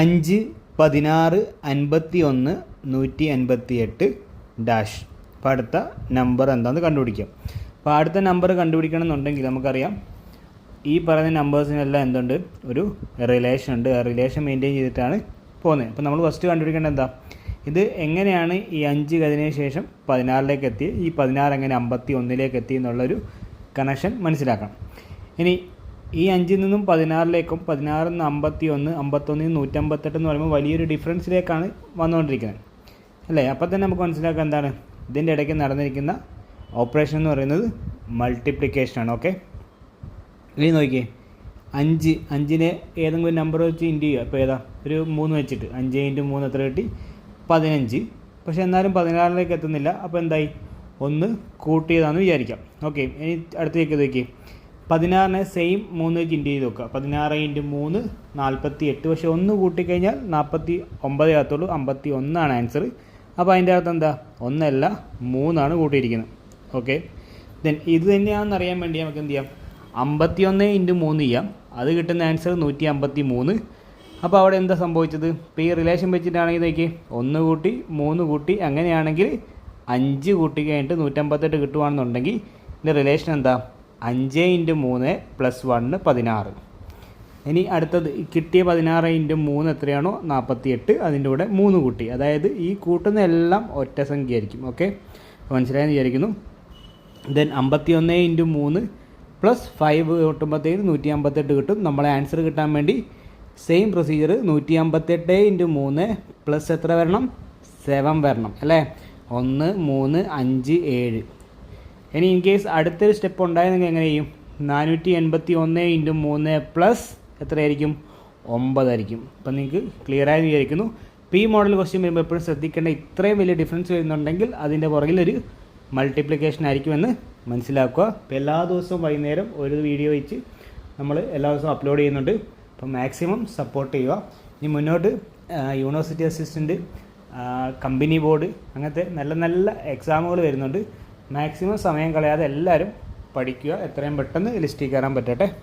അഞ്ച് പതിനാറ് അൻപത്തി ഒന്ന് നൂറ്റി അൻപത്തി എട്ട് ഡാഷ്. അപ്പോൾ അടുത്ത നമ്പർ എന്താണെന്ന് കണ്ടുപിടിക്കാം. അപ്പോൾ അടുത്ത നമ്പർ കണ്ടുപിടിക്കണം എന്നുണ്ടെങ്കിൽ നമുക്കറിയാം ഈ പറയുന്ന നമ്പേഴ്സിനെല്ലാം എന്തുണ്ട്? ഒരു റിലേഷൻ ഉണ്ട്. ആ റിലേഷൻ മെയിന്റെയിൻ ചെയ്തിട്ടാണ് പോകുന്നത്. അപ്പോൾ നമ്മൾ ഫസ്റ്റ് കണ്ടുപിടിക്കേണ്ടത് എന്താ? ഇത് എങ്ങനെയാണ് ഈ അഞ്ച് കഴിഞ്ഞതിന് ശേഷം പതിനാറിലേക്ക് എത്തി ഈ പതിനാറ് എങ്ങനെ അമ്പത്തി ഒന്നിലേക്ക് എത്തി എന്നുള്ളൊരു കണക്ഷൻ മനസ്സിലാക്കണം. ഇനി ഈ അഞ്ചിൽ നിന്നും പതിനാറിലേക്കും പതിനാറിൽ നിന്ന് അമ്പത്തി ഒന്ന് അമ്പത്തൊന്നിൽ നിന്ന് നൂറ്റമ്പത്തെട്ട് എന്ന് പറയുമ്പോൾ വലിയൊരു ഡിഫറൻസിലേക്കാണ് വന്നുകൊണ്ടിരിക്കുന്നത്. അല്ലേ? അപ്പോൾ തന്നെ നമുക്ക് മനസ്സിലാക്കാം എന്താണ്? ഇതിന്റെ ഇടയ്ക്ക് നടന്നിരിക്കുന്ന ഓപ്പറേഷൻ എന്ന് പറയുന്നത് മൾട്ടിപ്ലിക്കേഷനാണ് ഓക്കെ? ഇനി നോക്കിയേ. അഞ്ച് അഞ്ചിനെ ഏതെങ്കിലും നമ്പർ വെച്ച് ഇന്റു ചെയ്യുക. അപ്പോൾ ഏതാ? ഒരു മൂന്ന് വെച്ചിട്ട്. അഞ്ച് ഇന്റു മൂന്ന് എത്ര കിട്ടി? പതിനഞ്ച്. പക്ഷേ എന്നാലും പതിനാറിലേക്ക് എത്തുന്നില്ല. അപ്പോൾ എന്തായി? ഒന്ന് കൂട്ടിയതാണെന്ന് വിചാരിക്കാം. ഓക്കെ. ഇനി അടുത്തേക്ക് നോക്കിയേ. പതിനാറിനെ സെയിം മൂന്ന് ഇന്റു ചെയ്ത് നോക്കുക പതിനാറ് ഇന്റു മൂന്ന് നാൽപ്പത്തി എട്ട് പക്ഷേ ഒന്ന് കൂട്ടിക്കഴിഞ്ഞാൽ നാൽപ്പത്തി ഒമ്പതേ ആകത്തുള്ളൂ. അമ്പത്തി ഒന്നാണ് ആൻസർ അപ്പോൾ അതിന്റെ അകത്ത് എന്താ? ഒന്നല്ല മൂന്നാണ് കൂട്ടിയിരിക്കുന്നത്. ഓക്കെ ദെൻ ഇത് തന്നെയാണെന്ന് അറിയാൻ വേണ്ടി നമുക്ക് എന്ത് ചെയ്യാം? അമ്പത്തി ഒന്ന് ഇന്റു മൂന്ന് ചെയ്യാം. അത് കിട്ടുന്ന ആൻസർ നൂറ്റി അമ്പത്തി മൂന്ന് അപ്പോൾ അവിടെ എന്താ സംഭവിച്ചത്? ഇപ്പോൾ ഈ റിലേഷൻ വെച്ചിട്ടാണെങ്കിൽ നോക്കി ഒന്ന് കൂട്ടി മൂന്ന് കൂട്ടി അങ്ങനെയാണെങ്കിൽ അഞ്ച് കൂട്ടി കഴിഞ്ഞിട്ട് നൂറ്റമ്പത്തെട്ട് കിട്ടുവാണെന്നുണ്ടെങ്കിൽ ഇതിന്റെ റിലേഷൻ എന്താ? അഞ്ച് ഇന്റു മൂന്ന് പ്ലസ് വണ്ണ് പതിനാറ്. ഇനി അടുത്തത് കിട്ടിയ പതിനാറ് ഇന്റു മൂന്ന് എത്രയാണോ? നാൽപ്പത്തി എട്ട് അതിന്റെ കൂടെ മൂന്ന് കൂട്ടി. അതായത് ഈ കൂട്ടുന്ന എല്ലാം ഒറ്റ സംഖ്യ ആയിരിക്കും ഓക്കെ മനസ്സിലായെന്ന് വിചാരിക്കുന്നു. ദെൻ അമ്പത്തി ഒന്ന് ഇന്റു മൂന്ന് പ്ലസ് ഫൈവ് കൂട്ടുമ്പോഴത്തേക്ക് നൂറ്റി അമ്പത്തെട്ട് കിട്ടും. നമ്മളെ ആൻസർ കിട്ടാൻ വേണ്ടി സെയിം പ്രൊസീജിയർ നൂറ്റി അമ്പത്തെട്ട് ഇന്റു മൂന്ന് പ്ലസ് എത്ര വരണം? സെവൻ വരണം. അല്ലേ? ഒന്ന് മൂന്ന് അഞ്ച് ഏഴ്. ഇനി ഇൻ കേസ് അടുത്തൊരു സ്റ്റെപ്പ് ഉണ്ടായിരുന്നെങ്കിൽ എങ്ങനെ ചെയ്യും? നാനൂറ്റി എൺപത്തി ഒന്ന് ഇന്റു മൂന്ന് പ്ലസ് എത്രയായിരിക്കും? ഒമ്പതായിരിക്കും. അപ്പം നിങ്ങൾക്ക് ക്ലിയർ ആയി വിചാരിക്കുന്നു. പി മോഡൽ ക്വസ്റ്റ്യൻ വരുമ്പോൾ എപ്പോഴും ശ്രദ്ധിക്കേണ്ട ഇത്രയും വലിയ ഡിഫറൻസ് വരുന്നുണ്ടെങ്കിൽ അതിന്റെ പുറകിലൊരു മൾട്ടിപ്ലിക്കേഷൻ ആയിരിക്കുമെന്ന് മനസ്സിലാക്കുക. അപ്പോൾ എല്ലാ ദിവസവും വൈകുന്നേരം ഒരു വീഡിയോ വെച്ച് നമ്മൾ എല്ലാ ദിവസവും അപ്ലോഡ് ചെയ്യുന്നുണ്ട്. അപ്പം മാക്സിമം സപ്പോർട്ട് ചെയ്യുക. ഇനി മുന്നോട്ട് യൂണിവേഴ്സിറ്റി അസിസ്റ്റന്റ് കമ്പനി ബോർഡ് അങ്ങനത്തെ നല്ല നല്ല എക്സാമുകൾ വരുന്നുണ്ട്. മാക്സിമം സമയം കളയാതെ എല്ലാവരും പഠിക്കുക. എത്രയും പെട്ടെന്ന് ലിസ്റ്റിൽ കയറാൻ പറ്റട്ടെ.